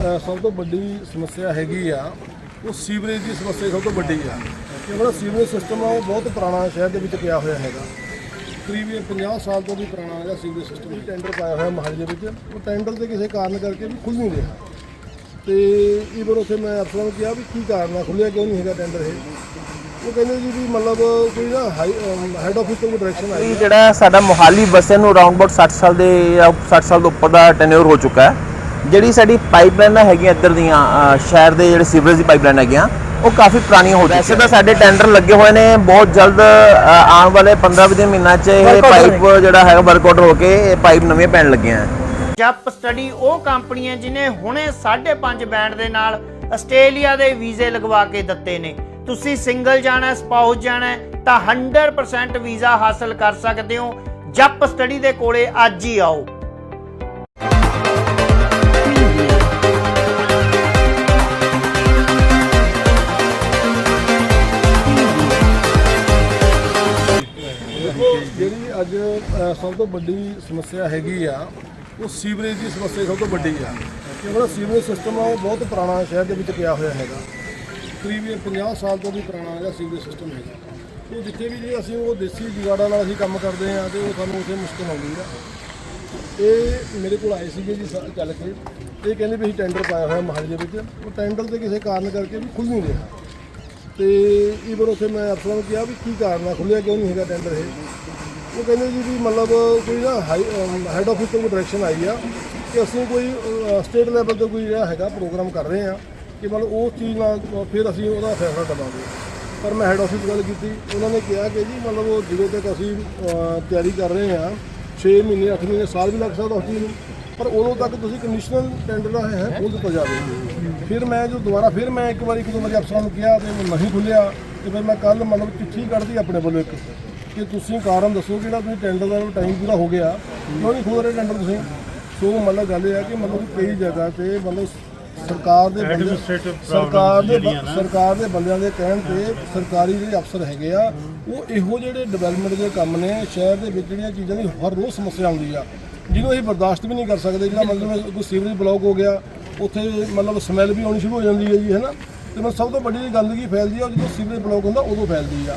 ਸਭ ਤੋਂ ਵੱਡੀ ਸਮੱਸਿਆ ਹੈਗੀ ਆ, ਉਹ ਸੀਵਰੇਜ ਦੀ ਸਮੱਸਿਆ ਸਭ ਤੋਂ ਵੱਡੀ ਆ। ਕਿ ਜਿਹੜਾ ਸੀਵਰੇਜ ਸਿਸਟਮ ਆ, ਉਹ ਬਹੁਤ ਪੁਰਾਣਾ ਸ਼ਹਿਰ ਦੇ ਵਿੱਚ ਪਿਆ ਹੋਇਆ ਹੈਗਾ। ਕਰੀਬ 50 ਸਾਲ ਤੋਂ ਵੀ ਪੁਰਾਣਾ ਹੈਗਾ ਸੀਵਰੇਜ ਸਿਸਟਮ ਵੀ ਟੈਂਡਰ ਪਾਇਆ ਹੋਇਆ ਮਹਾਲੀ ਦੇ ਵਿੱਚ। ਉਹ ਟੈਂਡਰ ਦੇ ਕਿਸੇ ਕਾਰਨ ਕਰਕੇ ਵੀ ਖੁੱਲ ਨਹੀਂ ਰਿਹਾ। ਤੇ ਈਵਨ ਉੱਥੇ ਮੈਂ ਅਫਸਰਾਂ ਨੂੰ ਕਿਹਾ ਵੀ ਕੀ ਕਾਰਨ ਆ ਖੁੱਲਿਆ ਕਿਉਂ ਨਹੀਂ ਹੈਗਾ ਟੈਂਡਰ ਇਹ? ਉਹ ਕਹਿੰਦੇ ਜੀ ਵੀ ਮਤਲਬ ਕੋਈ ਨਾ ਹੈਡ ਆਫਿਸ ਤੋਂ ਡਾਇਰੈਕਸ਼ਨ ਆਈ ਜਿਹੜਾ ਸਾਡਾ ਮੋਹਾਲੀ ਬੱਸੇ ਨੂੰ ਅਰਾਊਂਡ ਅਬਾਊਟ 60 ਸਾਲ ਦੇ ਜਾਂ 60 ਸਾਲ ਤੋਂ ਉੱਪਰ ਦਾ ਟੈਨਿਓਰ ਹੋ ਚੁੱਕਾ ਹੈ। ਜਿਹੜੀ ਸਾਡੀ ਪਾਈਪਲਾਈਨਾਂ ਹੈਗੀਆਂ ਇੱਧਰ ਦੀਆਂ ਸ਼ਹਿਰ ਦੇ ਜਿਹੜੇ ਸੀਵਰੇਜ ਦੀ ਪਾਈਪਲਾਈਨ ਹੈਗੀਆਂ ਉਹ ਕਾਫੀ ਪੁਰਾਣੀਆਂ ਹੋ ਚੁੱਕੀਆਂ। ਵੈਸੇ ਤਾਂ ਸਾਡੇ ਟੈਂਡਰ ਲੱਗੇ ਹੋਏ ਨੇ ਬਹੁਤ ਜਲਦ ਆਉਣ ਵਾਲੇ 15 ਦਿਨ ਮਹੀਨਾ 'ਚ ਇਹ ਪਾਈਪ ਜਿਹੜਾ ਹੈਗਾ ਵਰਕਆਊਟ ਹੋ ਕੇ ਇਹ ਪਾਈਪ ਨਵੀਆਂ ਪੈਣ ਲੱਗੀਆਂ ਜੱਪ ਸਟੱਡੀ ਉਹ ਕੰਪਨੀ ਹੈ ਜਿਨੇ ਹੁਣੇ 5.5 ਬੈਂਡ ਦੇ ਨਾਲ ਆਸਟ੍ਰੇਲੀਆ ਦੇ ਵੀਜ਼ੇ ਲਗਵਾ ਕੇ ਦਿੱਤੇ ਨੇ। ਤੁਸੀਂ ਸਿੰਗਲ ਜਾਣਾ ਸਪਾਊਸ ਜਾਣਾ ਤਾਂ 100% ਵੀਜ਼ਾ ਹਾਸਲ ਕਰ ਸਕਦੇ ਹੋ। ਜੱਪ ਸਟੱਡੀ ਦੇ ਕੋਲੇ ਅੱਜ ਹੀ ਆਓ। ਜਿਹੜੀ ਅੱਜ ਅ, ਸਭ ਤੋਂ ਵੱਡੀ ਸਮੱਸਿਆ ਹੈਗੀ ਆ ਉਹ ਸੀਵਰੇਜ ਦੀ ਸਮੱਸਿਆ ਸਭ ਤੋਂ ਵੱਡੀ ਆ। ਕਿ ਜਿਹੜਾ ਸੀਵਰੇਜ ਸਿਸਟਮ ਆ ਉਹ ਬਹੁਤ ਪੁਰਾਣਾ ਸ਼ਹਿਰ ਦੇ ਵਿੱਚ ਪਿਆ ਹੋਇਆ ਹੈਗਾ। ਕਰੀਬ 50 ਸਾਲ ਤੋਂ ਵੀ ਪੁਰਾਣਾ ਹੈਗਾ ਸੀਵਰੇਜ ਸਿਸਟਮ ਹੈਗਾ। ਉਹ ਜਿੱਥੇ ਵੀ ਜੇ ਅਸੀਂ ਉਹ ਦੇਸੀ ਜੁਗਾੜਾਂ ਨਾਲ ਅਸੀਂ ਕੰਮ ਕਰਦੇ ਆ ਤੇ ਉਹ ਸਾਨੂੰ ਉੱਥੇ ਮੁਸ਼ਕਲ ਆਉਂਦੀ ਆ। ਇਹ ਮੇਰੇ ਕੋਲ ਆਏ ਸੀਗੇ ਜੀ ਸਾ- ਚੱਲ ਕੇ। ਇਹ ਕਹਿੰਦੇ ਵੀ ਅਸੀਂ ਟੈਂਡਰ ਪਾਇਆ ਹੋਇਆ ਮਹਾਲੀ ਦੇ ਵਿੱਚ। ਉਹ ਟੈਂਡਰ ਦੇ ਕਿਸੇ ਕਾਰਨ ਕਰਕੇ ਵੀ ਖੁੱਲ ਨਹੀਂ ਰਿਹਾ। ਤੇ ਈਵਨ ਉੱਥੇ ਮੈਂ ਅਫਸਰਾਂ ਨੂੰ ਕਿਹਾ ਵੀ ਕੀ ਕਾਰਨ ਆ? ਖੁੱਲਿਆ ਕਿਉਂ ਨਹੀਂ ਹੈਗਾ ਟੈਂਡਰ ਇਹ? ਉਹ ਕਹਿੰਦੇ ਜੀ ਵੀ ਮਤਲਬ ਕੋਈ ਨਾ ਹੈਡ ਆਫਿਸ ਤੋਂ ਕੋਈ ਡਾਇਰੈਕਸ਼ਨ ਆਈ ਆ ਕਿ ਅਸੀਂ ਕੋਈ ਸਟੇਟ ਲੈਵਲ ਤੇ ਕੋਈ ਜਿਹੜਾ ਹੈਗਾ ਪ੍ਰੋਗਰਾਮ ਕਰ ਰਹੇ ਆ ਕਿ ਮਤਲਬ ਉਸ ਚੀਜ਼ ਨਾਲ ਫਿਰ ਅਸੀਂ ਉਹਦਾ ਫੈਸਲਾ ਦਵਾਂਗੇ ਪਰ ਮੈਂ ਹੈਡ ਆਫਿਸ ਗੱਲ ਕੀਤੀ, ਉਹਨਾਂ ਨੇ ਕਿਹਾ ਕਿ ਜੀ ਮਤਲਬ ਉਹ ਜਦੋਂ ਤੱਕ ਅਸੀਂ ਤਿਆਰੀ ਕਰ ਰਹੇ ਆ 6 ਮਹੀਨੇ 8 ਮਹੀਨੇ, ਸਾਲ ਵੀ ਲੱਗ ਸਕਦਾ ਉਸ ਚੀਜ਼ ਨੂੰ, ਪਰ ਉਦੋਂ ਤੱਕ ਤੁਸੀਂ ਕੰਡੀਸ਼ਨਲ ਟੈਂਡਰ ਦਾ ਹੈ ਉਹ ਦਿੱਤਾ ਜਾਵੇ। ਫਿਰ ਮੈਂ ਜੋ ਦੁਬਾਰਾ ਫਿਰ ਮੈਂ ਇੱਕ ਵਾਰੀ ਇੱਕ ਦੋ ਵਾਰੀ ਅਫਸਰਾਂ ਨੂੰ ਕਿਹਾ ਤੇ ਉਹ ਨਹੀਂ ਖੁੱਲਿਆ ਤੇ ਫਿਰ ਮੈਂ ਕੱਲ ਮਤਲਬ ਚਿੱਠੀ ਕੱਢਦੀ ਆਪਣੇ ਵੱਲੋਂ ਇੱਕ। ਕਿ ਤੁਸੀਂ ਕਾਰਨ ਦੱਸੋ ਕਿ ਜਿਹੜਾ ਤੁਸੀਂ ਟੈਂਡਰ ਦਾ ਟਾਈਮ ਪੂਰਾ ਹੋ ਗਿਆ। ਕਿਉਂ ਨਹੀਂ ਖੋਲ ਰਹੇ ਟੈਂਡਰ ਤੁਸੀਂ? ਸੋ ਮਤਲਬ ਗੱਲ ਇਹ ਹੈ ਕਿ ਮਤਲਬ ਕਈ ਜਗ੍ਹਾ ਤੇ ਮਤਲਬ ਸਰਕਾਰ ਦੇ ਬੰਦੇ ਸਰਕਾਰ ਦੇ ਸਰਕਾਰ ਦੇ ਬੰਦਿਆਂ ਦੇ ਕਹਿਣ ਤੇ ਸਰਕਾਰੀ ਜਿਹੜੇ ਅਫਸਰ ਹੈਗੇ ਆ ਉਹ ਇਹੋ ਜਿਹੜੇ ਡਿਵੈਲਪਮੈਂਟ ਦੇ ਕੰਮ ਨੇ ਸ਼ਹਿਰ ਦੇ ਵਿੱਚ ਜਿਹੜੀਆਂ ਚੀਜ਼ਾਂ ਦੀ ਹਰ ਰੋਜ਼ ਸਮੱਸਿਆ ਆਉਂਦੀ ਆ। ਜਿਹਨੂੰ ਅਸੀਂ ਬਰਦਾਸ਼ਤ ਵੀ ਨਹੀਂ ਕਰ ਸਕਦੇ ਜਿਹੜਾ ਮਤਲਬ ਕੋਈ ਸੀਵਰੇਜ ਬਲੌਕ ਹੋ ਗਿਆ ਉੱਥੇ ਮਤਲਬ ਸਮੈਲ ਵੀ ਆਉਣੀ ਸ਼ੁਰੂ ਹੋ ਜਾਂਦੀ ਹੈ ਜੀ ਹੈਨਾ? ਤੇ ਮੈਂ ਸਭ ਤੋਂ ਵੱਡੀ ਗੰਦਗੀ ਫੈਲਦੀ ਆ ਜਦੋਂ ਸੀਵਰੇਜ ਬਲੌਕ ਹੁੰਦਾ ਉਦੋਂ ਫੈਲਦੀ ਆ।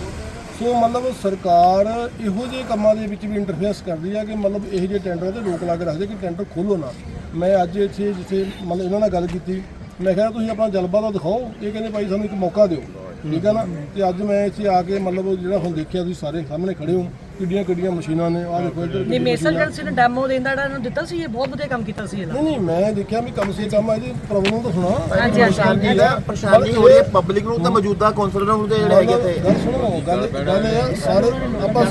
ਸੋ ਮਤਲਬ ਸਰਕਾਰ ਇਹੋ ਜਿਹੇ ਕੰਮਾਂ ਦੇ ਵਿੱਚ ਵੀ ਇੰਟਰਫੇਸ ਕਰਦੀ ਆ ਕਿ ਮਤਲਬ ਇਹੋ ਜਿਹੇ ਟੈਂਡਰਾਂ ਤੇ ਰੋਕ ਲਾ ਕੇ ਰੱਖਦੇ ਕਿ ਟੈਂਡਰ ਖੋਲੋ ਨਾ। ਮੈਂ ਅੱਜ ਇੱਥੇ ਜਿੱਥੇ ਮਤਲਬ ਇਹਨਾਂ ਨਾਲ ਗੱਲ ਕੀਤੀ, ਮੈਂ ਕਿਹਾ ਤੁਸੀਂ ਆਪਣਾ ਜਲਬਾ ਤਾਂ ਦਿਖਾਓ, ਇਹ ਕਹਿੰਦੇ ਭਾਈ ਸਾਨੂੰ ਇੱਕ ਮੌਕਾ ਦਿਓ। ਠੀਕ ਹੈ ਨਾ? ਤੇ ਅੱਜ ਮੈਂ ਇੱਥੇ ਆ ਕੇ ਮਤਲਬ ਜਿਹੜਾ ਹੁਣ ਦੇਖਿਆ ਤੁਸੀਂ ਸਾਰੇ ਸਾਹਮਣੇ ਖੜੇ ਹੋ ਕਿੱਡੀਆਂ ਕਿੱਡੀਆਂ ਮਸ਼ੀਨਾਂ ਨੇ ਆਹ ਦੇਖੋ ਇੱਧਰ ਨਹੀਂ ਮੇਸਲ ਗੱਲ ਸੀ ਨੇ ਡੈਮੋ ਦੇਣ ਦਾ ਜਿਹੜਾ ਇਹਨੂੰ ਦਿੱਤਾ ਸੀ ਇਹ ਬਹੁਤ ਵਧੀਆ ਕੰਮ ਕੀਤਾ ਸੀ ਇਹਦਾ। ਨਹੀਂ ਨਹੀਂ ਮੈਂ ਦੇਖਿਆ ਵੀ ਕਮ ਸੇ ਕਮ ਇਹਦੀ ਪ੍ਰੋਬਲਮ ਤਾਂ ਸੁਣਾ। ਹਾਂਜੀ, ਹਾਂਜੀ। ਪਰੇਸ਼ਾਨੀ ਦਾ ਪਰੇਸ਼ਾਨੀ ਹੋ ਰਹੀ ਹੈ ਪਬਲਿਕ ਨੂੰ ਤਾਂ ਮੌਜੂਦਾ ਕੌਂਸਲਰ ਨੂੰ ਤੇ ਜਿਹੜੇ ਹੈਗੇ ਤੇ ਗੱਲ ਸੁਣੋ ਗੱਲ ਗੱਲ ਇਹ ਆ ਸਾਰੇ ਆਪਾਂ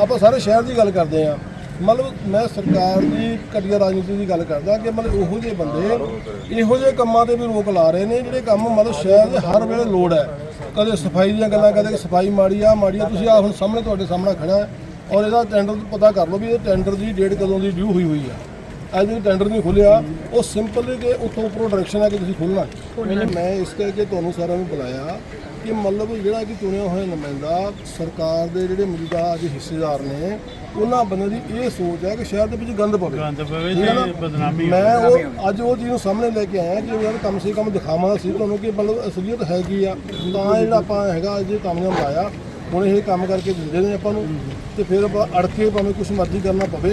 ਆਪਾਂ ਸਾਰੇ ਸ਼ਹਿਰ ਦੀ ਗੱਲ ਕਰਦੇ ਆ ਮਤਲਬ ਮੈਂ ਸਰਕਾਰ ਦੀ ਘਟੀਆ ਰਾਜਨੀਤੀ ਦੀ ਗੱਲ ਕਰਦਾ ਕਿ ਮਤਲਬ ਉਹੋ ਜਿਹੇ ਬੰਦੇ ਇਹੋ ਜਿਹੇ ਕੰਮਾਂ ਤੇ ਵੀ ਰੋਕ ਲਾ ਰਹੇ ਨੇ ਜਿਹੜੇ ਕੰਮ ਮਤਲਬ ਸ਼ਹਿਰ ਦੇ ਹਰ ਵੇਲੇ ਲੋੜ ਹੈ। ਕਦੇ ਸਫ਼ਾਈ ਦੀਆਂ ਗੱਲਾਂ, ਕਦੇ ਸਫ਼ਾਈ ਮਾੜੀ ਆ ਮਾੜੀ ਆ, ਤੁਸੀਂ ਆ ਹੁਣ ਸਾਹਮਣੇ ਤੁਹਾਡੇ ਸਾਹਮਣੇ ਖੜਾ ਹੈ ਔਰ ਇਹਦਾ ਟੈਂਡਰ ਪਤਾ ਕਰ ਲਓ ਵੀ ਇਹ ਟੈਂਡਰ ਦੀ ਡੇਟ ਕਦੋਂ ਦੀ ਡਿਊ ਹੋਈ ਹੋਈ ਆ। ਅੱਜ ਵੀ ਟੈਂਡਰ ਨਹੀਂ ਖੁੱਲਿਆ ਉਹ ਸਿੰਪਲ ਕਿ ਉੱਥੋਂ ਉੱਪਰੋਂ ਡਾਇਰੈਕਸ਼ਨ ਆ ਕਿ ਤੁਸੀਂ ਖੋਲਣਾ ਮੈਂ ਇਸ ਕਰਕੇ ਤੁਹਾਨੂੰ ਸਾਰਿਆਂ ਨੂੰ ਬੁਲਾਇਆ ਕਿ ਮਤਲਬ ਜਿਹੜਾ ਕਿ ਚੁਣਿਆ ਹੋਇਆ ਨੁਮਾਇੰਦਾ ਸਰਕਾਰ ਦੇ ਜਿਹੜੇ ਮੌਜੂਦਾ ਅੱਜ ਹਿੱਸੇਦਾਰ ਨੇ ਉਹਨਾਂ ਬੰਦੇ ਦੀ ਇਹ ਸੋਚ ਹੈ ਕਿ ਸ਼ਹਿਰ ਦੇ ਵਿੱਚ ਗੰਦ ਪਵੇ। ਗੰਦ ਪਵੇ ਤੇ ਬਦਨਾਮੀ ਮੈਂ ਉਹ ਅੱਜ ਉਹ ਚੀਜ਼ ਨੂੰ ਸਾਹਮਣੇ ਲੈ ਕੇ ਆਇਆ ਕਿ ਯਾਰ ਕਮ ਸੇ ਕਮ ਦਿਖਾਵਾਂ ਸੀ ਤੁਹਾਨੂੰ ਕਿ ਮਤਲਬ ਅਸਲੀਅਤ ਹੈ ਕੀ ਆ। ਤਾਂ ਜਿਹੜਾ ਆਪਾਂ ਹੈਗਾ ਅੱਜ ਇਹ ਕਾਮਯਾਬ ਲਾਇਆ ਹੁਣ ਇਹ ਕੰਮ ਕਰਕੇ ਦਿੰਦੇ ਨੇ ਆਪਾਂ ਨੂੰ ਤੇ ਫਿਰ ਆਪਾਂ ਅੜ ਕੇ ਭਾਵੇਂ ਕੁਝ ਮਰਜ਼ੀ ਕਰਨਾ ਪਵੇ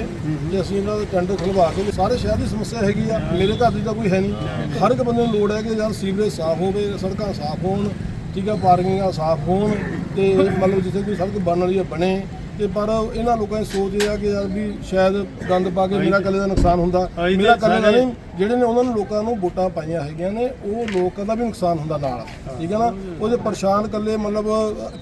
ਤੇ ਅਸੀਂ ਇਹਨਾਂ ਦਾ ਟੈਂਡਰ ਖੁਲਵਾ ਕੇ ਸਾਰੇ ਸ਼ਹਿਰ ਦੀ ਸਮੱਸਿਆ ਹੈਗੀ ਆ ਮੇਰੇ ਘਰ ਦੀ ਤਾਂ ਕੋਈ ਹੈ ਨਹੀਂ। ਹਰ ਇੱਕ ਬੰਦੇ ਨੂੰ ਲੋੜ ਹੈ ਕਿ ਯਾਰ ਸੀਵਰੇਜ ਸਾਫ਼ ਹੋਵੇ ਸੜਕਾਂ ਸਾਫ਼ ਹੋਣ ਠੀਕ ਆ ਪਾਰਕਿੰਗਾਂ ਸਾਫ਼ ਹੋਣ ਤੇ ਮਤਲਬ ਜਿੱਥੇ ਕੋਈ ਸੜਕ ਬਣਨ ਵਾਲੀ ਆ ਬਣੇ ਤੇ ਪਰ ਇਹਨਾਂ ਲੋਕਾਂ ਦੀ ਸੋਚ ਇਹ ਆ ਕਿ ਯਾਰ ਵੀ ਸ਼ਾਇਦ ਗੰਦ ਪਾ ਕੇ ਮੇਰਾ ਕੱਲੇ ਦਾ ਨੁਕਸਾਨ ਹੁੰਦਾ। ਮੇਰਾ ਕੱਲੇ ਦਾ ਨਹੀਂ ਜਿਹੜੇ ਨੇ ਉਹਨਾਂ ਨੂੰ ਲੋਕਾਂ ਨੂੰ ਵੋਟਾਂ ਪਾਈਆਂ ਹੈਗੀਆਂ ਨੇ ਉਹ ਲੋਕਾਂ ਦਾ ਵੀ ਨੁਕਸਾਨ ਹੁੰਦਾ ਨਾਲ। ਠੀਕ ਹੈ ਨਾ? ਉਹਦੇ ਪਰੇਸ਼ਾਨ ਕੱਲੇ ਮਤਲਬ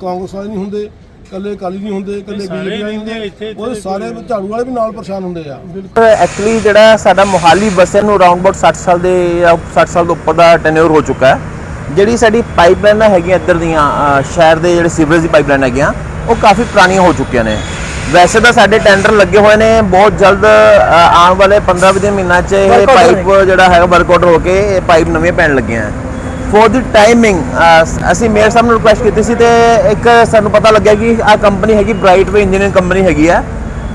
ਕਾਂਗਰਸ ਵਾਲੇ ਨਹੀਂ ਹੁੰਦੇ ਕੱਲੇ ਅਕਾਲੀ ਨਹੀਂ ਹੁੰਦੇ ਕੱਲੇ ਬੀਜੇਪੀ ਨਹੀਂ ਹੁੰਦੇ। ਉਹਦੇ ਸਾਰੇ ਝਾੜੂ ਵਾਲੇ ਵੀ ਨਾਲ ਪਰੇਸ਼ਾਨ ਹੁੰਦੇ ਆ। ਐਕਚੁਅਲੀ ਜਿਹੜਾ ਸਾਡਾ ਮੋਹਾਲੀ ਬੱਸੇ ਨੂੰ ਅਰਾਊਂਡ ਅਬਾਊਟ 60 ਸਾਲ ਦੇ ਜਾਂ 60 ਸਾਲ ਤੋਂ ਉੱਪਰ ਦਾ ਟੈਨਿਓਰ ਹੋ ਚੁੱਕਾ ਹੈ। ਜਿਹੜੀ ਸਾਡੀ ਪਾਈਪਲਾਈਨਾਂ ਹੈਗੀਆਂ ਇੱਧਰ ਦੀਆਂ ਸ਼ਹਿਰ ਦੇ ਜਿਹੜੇ ਸੀਵਰੇਜ ਦੀ ਪਾਈਪਲਾਈਨ ਹੈਗੀਆਂ ਉਹ ਕਾਫੀ ਪੁਰਾਣੀਆਂ ਹੋ ਚੁੱਕੀਆਂ ਨੇ। ਵੈਸੇ ਤਾਂ ਸਾਡੇ ਟੈਂਡਰ ਲੱਗੇ ਹੋਏ ਨੇ ਬਹੁਤ ਜਲਦ ਅ, ਆਉਣ ਵਾਲੇ 15 ਦਿਨ ਮਹੀਨਾ 'ਚ ਇਹ ਪਾਈਪ ਜਿਹੜਾ ਹੈਗਾ ਵਰਕਆਊਟ ਹੋ ਕੇ ਇਹ ਪਾਈਪ ਨਵੀਆਂ ਪੈਣ ਲੱਗੀਆਂ ਫੋਰ ਦੀ ਟਾਈਮਿੰਗ ਅਸੀਂ ਮੇਅਰ ਸਾਹਿਬ ਨੂੰ ਰਿਕੁਐਸਟ ਕੀਤੀ ਸੀ ਤੇ ਇੱਕ ਸਾਨੂੰ ਪਤਾ ਲੱਗਿਆ ਕਿ ਆ ਕੰਪਨੀ ਹੈਗੀ ਬ੍ਰਾਈਟ ਵੇ ਇੰਜੀਨੀਅਰਿੰਗ ਕੰਪਨੀ ਹੈਗੀ ਆ।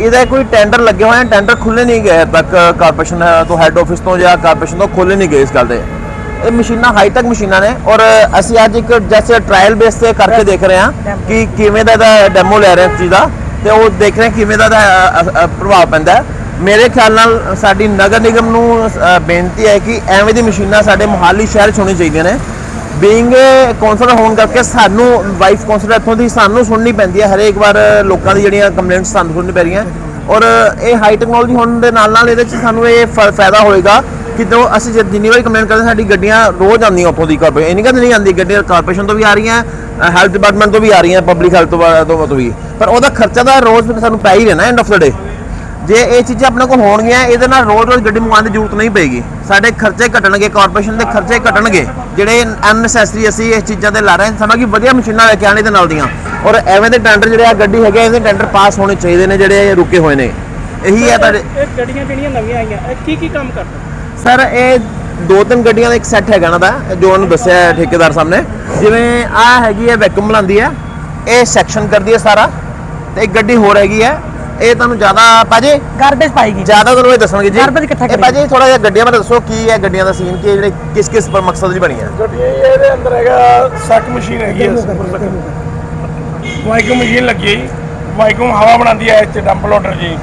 ਇਹਦਾ ਕੋਈ ਟੈਂਡਰ ਲੱਗੇ ਹੋਏ ਆ ਟੈਂਡਰ ਖੁੱਲੇ ਨਹੀਂ ਗਏ ਹਜੇ ਤੱਕ ਕਾਰਪੋਰੇਸ਼ਨ ਤੋਂ ਹੈੱਡ ਆਫਿਸ ਤੋਂ ਜਾਂ ਕਾਰਪੋਰੇਸ਼ਨ ਤੋਂ ਖੋਲੇ ਨਹੀਂ ਗਏ ਇਸ ਗੱਲ ਦੇ। ਇਹ ਮਸ਼ੀਨਾਂ ਹਾਈ ਟੈਕ ਮਸ਼ੀਨਾਂ ਨੇ ਔਰ ਅਸੀਂ ਅੱਜ ਇੱਕ ਜੈਸੇ ਟ੍ਰਾਇਲ ਬੇਸ ਤੇ ਕਰਕੇ ਦੇਖ ਰਹੇ ਹਾਂ ਕਿ ਕਿਵੇਂ ਦਾ ਇਹਦਾ ਡੈਮੋ ਲੈ ਰਹੇ ਹਾਂ ਚੀਜ਼ ਦਾ ਤੇ ਉਹ ਦੇਖ ਰਹੇ ਕਿਵੇਂ ਦਾ ਅ, ਪ੍ਰਭਾਵ ਪੈਂਦਾ ਹੈ। ਮੇਰੇ ਖਿਆਲ ਨਾਲ ਸਾਡੀ ਨਗਰ ਨਿਗਮ ਨੂੰ ਬੇਨਤੀ ਹੈ ਕਿ ਐਵੇਂ ਦੀ ਮਸ਼ੀਨਾਂ ਸਾਡੇ ਮੁਹਾਲੀ ਸ਼ਹਿਰ 'ਚ ਹੋਣੀ ਚਾਹੀਦੀਆਂ ਨੇ। ਬੀਇੰਗ ਕੌਂਸਲਰ ਹੋਣ ਕਰਕੇ ਸਾਨੂੰ ਵਾਈਫ ਕੌਂਸਲਰ ਇੱਥੋਂ ਦੀ ਸਾਨੂੰ ਸੁਣਨੀ ਪੈਂਦੀ ਹੈ ਹਰੇਕ ਵਾਰ ਲੋਕਾਂ ਦੀ ਜਿਹੜੀਆਂ ਕੰਪਲੇਂਟਸ ਸਾਨੂੰ ਸੁਣਨੀ ਪੈ ਰਹੀਆਂ। ਔਰ ਇਹ ਹਾਈ ਟੈਕਨੋਲੋਜੀ ਹੋਣ ਦੇ ਨਾਲ ਨਾਲ ਇਹਦੇ 'ਚ ਸਾਨੂੰ ਇਹ ਫਾਇਦਾ ਹੋਏਗਾ ਕਿ ਜੋ ਅਸੀਂ ਜਦ ਜਿੰਨੀ ਵਾਰੀ ਕੰਪਲੇਂਟ ਕਰਦੇ ਹਾਂ, ਸਾਡੀ ਗੱਡੀਆਂ ਰੋਜ਼ ਆਉਂਦੀਆਂ ਉੱਥੋਂ ਦੀ ਕਾਰਪੋਰੇਸ਼ਨ ਇਹ ਨਹੀਂ ਕਹਿੰਦੇ ਨਹੀਂ ਆਉਂਦੀ ਗੱਡੀਆਂ ਕਾਰਪੋਰੇਸ਼ਨ ਤੋਂ ਵੀ ਆ ਰਹੀਆਂ ਹੈਲਥ ਡਿਪਾਰਟਮੈਂਟ ਤੋਂ ਵੀ ਆ ਰਹੀਆਂ ਪਬਲਿਕ ਹੈਲਥ ਤੋਂ ਤੋਂ ਵੀ। ਪਰ ਉਹਦਾ ਖਰਚਾ ਤਾਂ ਰੋਜ਼ ਸਾਨੂੰ ਪੈ ਹੀ ਰਹਿਣਾ ਐਂਡ ਆਫ ਦਾ ਡੇ ਜੇ ਇਹ ਚੀਜ਼ਾਂ ਆਪਣੇ ਕੋਲ ਹੋਣਗੀਆਂ ਇਹਦੇ ਨਾਲ ਰੋਜ਼-ਰੋਜ਼ ਗੱਡੀ ਮੰਗਵਾਉਣ ਦੀ ਜ਼ਰੂਰਤ ਨਹੀਂ ਪਏਗੀ। ਸਾਡੇ ਖਰਚੇ ਘਟਣਗੇ ਕਾਰਪੋਰੇਸ਼ਨ ਦੇ ਖਰਚੇ ਘਟਣਗੇ। ਜਿਹੜੇ ਅਨਨੈਸੈਸਰੀ ਅਸੀਂ ਇਸ ਚੀਜ਼ਾਂ ਤੇ ਲਾ ਰਹੇ ਹਾਂ ਸਾਨੂੰ ਕਿ ਵਧੀਆ ਮਸ਼ੀਨਾਂ ਲੈ ਕੇ ਆਣੇ ਦੇ ਨਾਲ ਦੀਆਂ। ਔਰ ਐਵੇਂ ਦੇ ਟੈਂਡਰ ਜਿਹੜੇ ਆ ਗੱਡੀ ਹੈਗੇ ਇਹਦੇ ਟੈਂਡਰ ਪਾਸ ਹੋਣੇ ਚਾਹੀਦੇ ਨੇ ਜਿਹੜੇ ਰੁਕੇ ਹੋਏ ਨੇ। ਇਹੀ ਹੈ ਤੁਹਾਡੇ ਇਹ ਗੱਡੀਆਂ ਜਿਹੜੀਆਂ ਨਵੀਆਂ ਆਈਆਂ ਇਹ ਕੀ ਕੀ ਕੰਮ ਕਰਦੇ? ਸਰ ਇਹ ਦੋ ਤਿੰਨ ਗੱਡੀਆਂ ਦਾ ਇੱਕ ਸੈੱਟ ਹੈਗਾ ਇਹਨਾਂ ਦਾ ਜੋ ਉਹਨੂੰ ਦੱਸਿਆ ਠੇਕੇਦਾਰ ਸਾਹਮਣੇ ਜਿਵੇਂ ਆ ਹੈਗੀ ਹੈ ਵੈਕੂਮ ਬੁਲਾਉਂਦੀ ਹੈ ਇਹ ਸੈਕਸ਼ਨ ਕਰਦੀ ਹੈ ਸਾਰਾ ਤੇ ਇੱਕ ਗੱਡੀ ਹੋਰ ਹੈਗੀ ਹੈ ਇਹ ਤੁਹਾਨੂੰ ਜ਼ਿਆਦਾ ਭਾਜੀ ਗਾਰਬੇਜ ਪਾਏਗੀ। ਜ਼ਿਆਦਾ ਤੁਹਾਨੂੰ ਇਹ ਦੱਸਣਗੇ ਜੀ। Garbage ਇਕੱਠਾ ਇਹ ਕਰੀ। ਭਾਜੀ ਥੋੜਾ ਜਿਹਾ ਗੱਡੀਆਂ ਬਾਰੇ ਦੱਸੋ ਕੀ ਹੈ ਗੱਡੀਆਂ ਦਾ ਸੀਨ ਕੀ ਹੈ ਜਿਹੜੇ ਕਿਸ ਕਿਸ ਪਰ ਮਕਸਦ ਲਈ ਬਣੀ ਹੈ ਗੱਡੀ ਇਹਦੇ ਅੰਦਰ ਹੈਗਾ ਸੱਕ ਮਸ਼ੀਨ ਹੈਗੀ ਹੈ ਵਾਈਕੂਮ ਮਸ਼ੀਨ ਲੱਗੀ ਹੈ ਵਾਈਕੂਮ ਹਵਾ ਬਣਾਉਂਦੀ ਹੈ ਇਹ ਚ ਡੰਪ ਲੋਡਰ ਜੀ।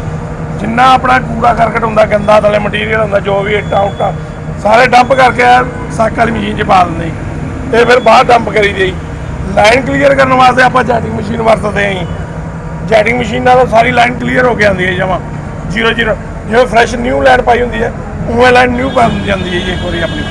ਜਿੰਨਾ ਆਪਣਾ ਕੂੜਾ ਕਰਕਟ ਹੁੰਦਾ ਗੰਦਾ ਤਲੇ ਮਟੀਰੀਅਲ ਹੁੰਦਾ ਜੋ ਵੀ ਇੱਟਾਂ ਉੱਟਾਂ ਸਾਰੇ ਡੰਪ ਕਰਕੇ ਸੱਕ ਵਾਲੀ ਮਸ਼ੀਨ 'ਚ ਪਾ ਦਿੰਦੇ ਤੇ ਫਿਰ ਬਾਹਰ ਡੰਪ ਕਰੀ ਦੀ ਲਾਈਨ ਕਲੀਅਰ ਕਰਨ ਵਾਸਤੇ ਆਪਾਂ ਜੈਟਿੰਗ ਮਸ਼ੀਨ ਵਰਤਦੇ ਹਾਂ ਜੀ। ਜੈਟਿੰਗ ਮਸ਼ੀਨ ਨਾਲ ਸਾਰੀ ਲਾਈਨ ਕਲੀਅਰ ਹੋ ਕੇ ਆਉਂਦੀ ਹੈ ਜਮਾ। 00 ਜਿਵੇਂ ਫਰੈਸ਼ ਨਿਊ ਲਾਈਨ ਪਾਈ ਹੁੰਦੀ ਹੈ ਉਵੇਂ ਲਾਈਨ ਨਿਊ ਪਾ ਜਾਂਦੀ ਹੈ ਜੀ ਇੱਕ ਵਾਰੀ ਆਪਣੀ।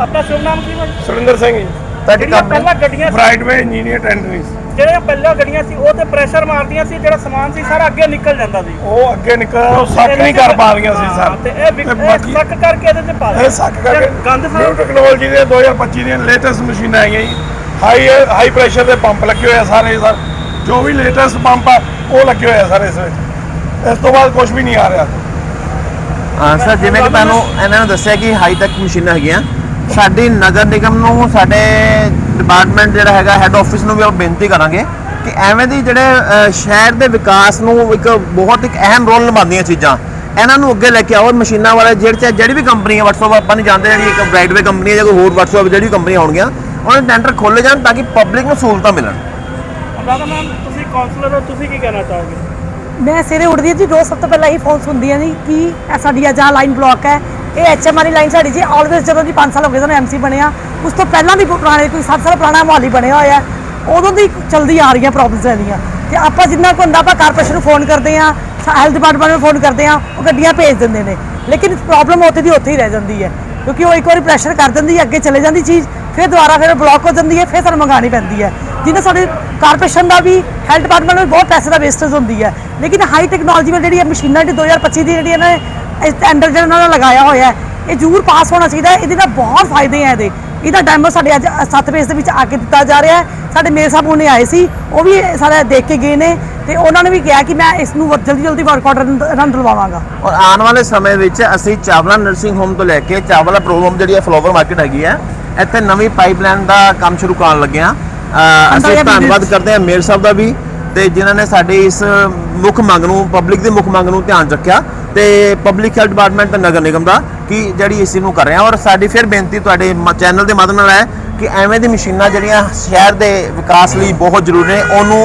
ਆਪਣਾ ਸ਼ੁਭ ਨਾਮ ਕੀ ਹੈ? ਸੁਰਿੰਦਰ ਸਿੰਘ ਜੀ। ਤੁਹਾਡੀ ਜਿਹੜੀਆਂ ਕੰਪਨੀ ਪਹਿਲਾਂ ਗੱਡੀਆਂ ਸੀ ਬ੍ਰਾਈਟਵੇ ਇੰਜੀਨੀਅਰ ਟੈਂਡਰਿੰਗਸ ਜਿਹੜੀਆਂ ਪਹਿਲਾਂ ਗੱਡੀਆਂ ਸੀ ਉਹ ਤੇ ਪ੍ਰੈਸ਼ਰ ਮਾਰਦੀਆਂ ਸੀ ਜਿਹੜਾ ਸਮਾਨ ਸੀ ਸਾਰਾ ਅੱਗੇ ਨਿਕਲ ਜਾਂਦਾ ਸੀ। ਉਹ ਅੱਗੇ ਨਿਕਲ ਉਹ ਸੱਕ ਨਹੀਂ ਕਰ ਪਾ ਰਹੀਆਂ ਸੀ ਹਾਂ, ਸਰ ਤੇ ਇਹ ਵਿਕ- ਇਹ ਸੱਕ ਕਰਕੇ ਇਹਦੇ ਤੇ ਪਾ ਇਹ ਸੱਕ ਕਰਕੇ ਗੰਦ ਨਿਊ ਟੈਕਨੋਲੋਜੀ ਦੇ 2025 ਦੀਆਂ ਲੇਟੈਸਟ ਮਸ਼ੀਨਾਂ ਆਈਆਂ ਜੀ। ਹਾਈ ਹਾਈ ਪ੍ਰੈਸ਼ਰ ਦੇ ਪੰਪ ਲੱਗੇ ਹੋਏ ਆ ਸਾਰੇ ਸਰ। ਜੋ ਵੀ ਲੇਟੈਸਟ ਪੰਪ ਆ ਉਹ ਲੱਗੇ ਹੋਏ ਆ ਸਾਰੇ ਇਸ ਵਿੱਚ। ਇਸ ਤੋਂ ਬਾਅਦ ਕੁਝ ਵੀ ਨਹੀਂ ਆ ਰਿਹਾ। ਹਾਂ ਸਰ ਜਿਵੇਂ ਕਿ ਤੁਹਾਨੂੰ ਇਹਨਾਂ ਨੇ ਦੱਸਿਆ ਕਿ ਹਾਈ ਟੈਕ ਮਸ਼ੀਨਾਂ ਹੈਗੀਆਂ। ਸਾਡੀ ਨਗਰ ਨਿਗਮ ਨੂੰ ਸਾਡੇ ਡਿਪਾਰਟਮੈਂਟ ਜਿਹੜਾ ਹੈਗਾ ਹੈੱਡ ਆਫਿਸ ਨੂੰ ਵੀ ਆਪਾਂ ਬੇਨਤੀ ਕਰਾਂਗੇ ਕਿ ਐਵੇਂ ਦੀ ਜਿਹੜੇ ਸ਼ਹਿਰ ਦੇ ਵਿਕਾਸ ਨੂੰ ਇੱਕ ਬਹੁਤ ਇੱਕ ਅਹਿਮ ਰੋਲ ਨਿਭਾਉਂਦੀਆਂ ਚੀਜ਼ਾਂ। ਇਹਨਾਂ ਨੂੰ ਅੱਗੇ ਲੈ ਕੇ ਆਓ ਮਸ਼ੀਨਾਂ ਵਾਲੇ ਜਿਹੜੇ ਚਾਹੇ ਜਿਹੜੀ ਵੀ ਕੰਪਨੀ ਹੈ WhatsApp ਆਪਾਂ ਨਹੀਂ ਜਾਣਦੇ ਜਿਹੜੀ ਇੱਕ ਬ੍ਰਾਈਟਵੇ ਕੰਪਨੀ ਹੈ ਜਾਂ ਕੋਈ ਹੋਰ WhatsApp ਜਿਹੜੀ ਕੰਪਨੀਆਂ ਹੋਣਗੀਆਂ ਉਹਨਾਂ ਦੇ ਟੈਂਡਰ ਖੋਲੇ ਜਾਣ ਤਾਂ ਕਿ ਪਬਲਿਕ ਨੂੰ ਸਹੂਲਤਾਂ ਮਿਲਣ। ਅਬਰਾਦਾ ਮੈਮ, ਤੁਸੀਂ ਕਾਉਂਸਲਰ ਹੋ, ਤੁਸੀਂ ਕੀ ਕਹਿਣਾ ਚਾਹੋਗੇ? ਮੈਂ ਸਵੇਰੇ ਉੱਠਦੀ ਹਾਂ ਜੀ, ਰੋਜ਼ ਸਭ ਤੋਂ ਪਹਿਲਾਂ ਇਹ ਫੋਨ ਸੁਣਦੀ ਨੇ ਕਿ ਇਹ ਸਾਡੀ ਆ ਜਾਂ ਲਾਈਨ ਬਲੌਕ ਹੈ। ਇਹ ਐਚਐਮ ਵਾਲੀ ਲਾਈਨ ਸਾਡੀ ਜੀ ਆਲਵੇਜ਼ ਜਦੋਂ ਦੀ 5 ਸਾਲ ਹੋ ਗਏ ਸਾਨੂੰ ਐਮਸੀ ਬਣਿਆ, ਉਸ ਤੋਂ ਪਹਿਲਾਂ ਵੀ ਕੋਈ ਪੁਰਾਣੇ, ਕੋਈ 7 ਸਾਲ ਪੁਰਾਣਾ ਮੁਹਾਲੀ ਬਣਿਆ ਹੋਇਆ ਉਦੋਂ ਦੀ ਚਲਦੀ ਆ ਰਹੀਆਂ ਪ੍ਰੋਬਲਮਸ ਇਹਦੀਆਂ ਤੇ ਆਪਾਂ ਜਿੰਨਾ ਕੁ ਹੁੰਦਾ, ਆਪਾਂ ਕਾਰਪੋਰੇਸ਼ਨ ਨੂੰ ਫੋਨ ਕਰਦੇ ਹਾਂ ਹੈਲਥ ਡਿਪਾਰਟਮੈਂਟ ਨੂੰ ਫੋਨ ਕਰਦੇ ਹਾਂ, ਉਹ ਗੱਡੀਆਂ ਭੇਜ ਦਿੰਦੇ ਨੇ। ਲੇਕਿਨ ਪ੍ਰੋਬਲਮ ਉੱਥੇ ਦੀ ਉੱਥੇ ਹੀ ਰਹਿ ਜਾਂਦੀ ਹੈ। ਕਿਉਂਕਿ ਉਹ ਇੱਕ ਵਾਰੀ ਪ੍ਰੈਸ਼ਰ ਕਰ ਦਿੰਦੀ ਹੈ, ਅੱਗੇ ਚਲੇ ਜਾਂਦੀ ਚੀਜ਼, ਫਿਰ ਦੁਬਾਰਾ ਫਿਰ ਬਲੌਕ ਹੋ ਜਾਂਦੀ ਹੈ, ਫਿਰ ਸਾਨੂੰ ਮੰਗਾਣੀ ਪੈਂਦੀ ਹੈ। ਜਿਹਨਾਂ ਸਾਡੇ ਕਾਰਪੋਰੇਸ਼ਨ ਦਾ ਵੀ ਹੈਲਥ ਡਿਪਾਰਟਮੈਂਟ ਵਿੱਚ ਬਹੁਤ ਪੈਸੇ ਦਾ ਵੇਸਟੇਜ ਹੁੰਦੀ ਹੈ। ਲੇਕਿਨ ਹਾਈ ਟੈਕਨੋਲੋਜੀ ਵਿੱਚ ਜਿਹੜੀ ਇਹ ਮਸ਼ੀਨਾਂ ਜਿਹੜੀ 2025 ਦੀ ਜਿਹੜੀ ਇਹਨਾਂ ਨੇ ਟੈਂਡਰ ਜਿਹੜਾ ਉਹਨਾਂ ਨੇ ਲਗਾਇਆ ਹੋਇਆ ਇਹ ਜ਼ਰੂਰ ਪਾਸ ਹੋਣਾ ਚਾਹੀਦਾ ਇਹਦੇ ਨਾਲ ਬਹੁਤ ਫਾਇਦੇ ਆ ਇਹਦੇ। ਇਹਦਾ ਡੈਮੋ ਸਾਡੇ ਅੱਜ ਸੱਤ ਫੇਸ ਦੇ ਵਿੱਚ ਆ ਕੇ ਦਿੱਤਾ ਜਾ ਰਿਹਾ ਸਾਡੇ ਮੇਰ ਸਾਹਿਬ ਉਹਨੇ ਆਏ ਸੀ, ਉਹ ਵੀ ਸਾਰਾ ਦੇਖ ਕੇ ਗਏ ਨੇ ਤੇ ਉਹਨਾਂ ਨੇ ਵੀ ਕਿਹਾ ਕਿ ਮੈਂ ਇਸ ਨੂੰ ਜਲਦੀ ਜਲਦੀ ਵਰਕ ਆਰਡਰ ਰਨ ਦਿਲਵਾਵਾਂਗਾ। ਔਰ ਆਉਣ ਵਾਲੇ ਸਮੇਂ ਵਿੱਚ ਅਸੀਂ ਚਾਵਲਾ ਨਰਸਿੰਗ ਹੋਮ ਤੋਂ ਲੈ ਕੇ ਚਾਵਲਾ ਪ੍ਰੋਗਰਾਮ ਜਿਹੜੀ ਹੈ ਫਲੋਵਰ ਮਾਰਕੀਟ ਹੈਗੀ ਹੈ, ਇੱਥੇ ਨਵੀਂ ਪਾਈਪਲਾਈਨ ਦਾ ਕੰਮ ਸ਼ੁਰੂ ਕਰਨ ਲੱਗੇ ਆ ਅਸੀਂ ਧੰਨਵਾਦ ਕਰਦੇ ਹਾਂ ਮੇਅਰ ਸਾਹਿਬ ਦਾ ਵੀ ਤੇ ਜਿਨ੍ਹਾਂ ਨੇ ਸਾਡੇ ਇਸ ਮੁੱਖ ਮੰਗ ਨੂੰ ਪਬਲਿਕ ਦੀ ਮੁੱਖ ਮੰਗ ਨੂੰ ਧਿਆਨ ਰੱਖਿਆ ਤੇ ਪਬਲਿਕ ਹੈਲਥ ਡਿਪਾਰਟਮੈਂਟ ਤੇ ਨਗਰ ਨਿਗਮ ਦਾ ਕਿ ਜਿਹੜੀ ਇਸ ਨੂੰ ਕਰ ਰਹੇ। ਔਰ ਸਾਡੀ ਫਿਰ ਬੇਨਤੀ ਤੁਹਾਡੇ ਚੈਨਲ ਦੇ ਮਾਧਿਅਮ ਨਾਲ ਹੈ ਕਿ ਐਵੇਂ ਦੀ ਮਸ਼ੀਨਾਂ ਜਿਹੜੀਆਂ ਸ਼ਹਿਰ ਦੇ ਵਿਕਾਸ ਲਈ ਬਹੁਤ ਜ਼ਰੂਰੀ ਨੇ ਉਹਨੂੰ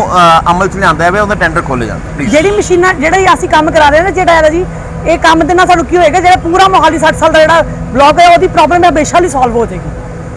ਅਮਲ 'ਚ ਲਿਆਂਦਾ ਜਾਵੇ ਉਹਦਾ ਟੈਂਡਰ ਖੋਲੇ ਪਲੀਜ਼ ਜਿਹੜੀ ਮਸ਼ੀਨਾਂ ਜਿਹੜਾ ਹੀ ਅਸੀਂ ਕੰਮ ਕਰਾ ਰਹੇ ਹਾਂ ਨਾ ਜਿਹੜਾ ਇਹਦਾ ਜੀ ਇਹ ਕੰਮ ਦੇ ਨਾਲ ਸਾਨੂੰ ਕੀ ਹੋਏਗਾ ਜਿਹੜਾ ਪੂਰਾ ਮੋਹਾਲੀ 60 ਸਾਲ ਦਾ ਜਿਹੜਾ ਬਲੌਕ ਹੈ ਉਹਦੀ ਪ੍ਰੋਬਲਮ ਹਮੇਸ਼ਾ ਲਈ ਸੋਲਵ ਹੋ ਜਾਏਗੀ।